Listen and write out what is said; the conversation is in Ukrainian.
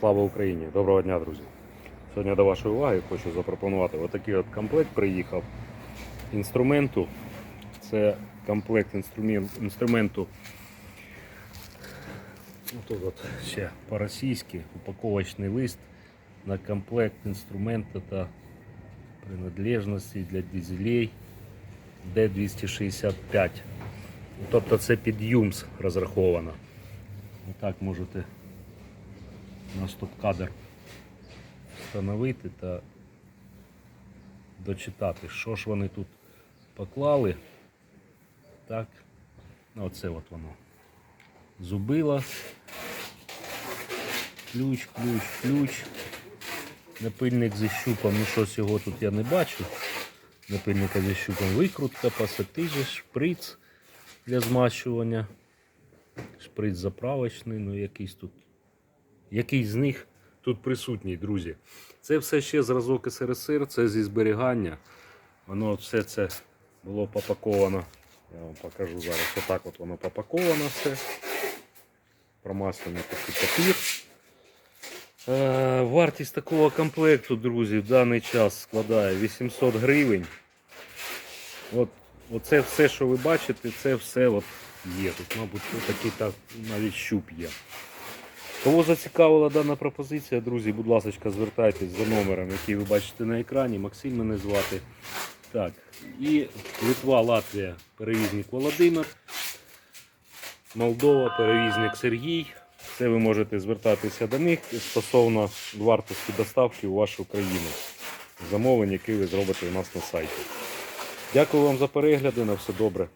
Слава Україні! Доброго дня, друзі! Сьогодні до вашої уваги хочу запропонувати отакий от комплект приїхав інструменту. Це комплект інструменту. Тут от ще по-російськи упаковочний лист на комплект інструменту та принадлежності для дизелей D265. Тобто це під ЮМС розраховано. Отак можете на стоп-кадр встановити та дочитати, що ж вони тут поклали. Так, оце от воно. Зубила. Ключ, ключ, ключ. Напильник зі щупом, ну щось його тут я не бачу. Напильника зі щупом викрутка, пасатижі, шприц для змащування. Шприц заправочний, ну якийсь тут. Який з них тут присутній, друзі. Це все ще зразок СРСР, це зі зберігання. Воно все це було попаковано. Я вам покажу зараз. Отак от воно попаковано все. Промаслений такий папір. Е, вартість такого комплекту, друзі, в даний час складає 800 гривень. От, оце все, що ви бачите, це все от є. Тут, мабуть, такий так, навіть щуп є. Кого зацікавила дана пропозиція, друзі, будь ласка, звертайтесь за номером, який ви бачите на екрані. Максим мене звати. Так, і Литва, Латвія, перевізник Володимир, Молдова, перевізник Сергій. Це ви можете звертатися до них стосовно вартості доставки у вашу країну. Замовлень, які ви зробите у нас на сайті. Дякую вам за перегляди. На все добре.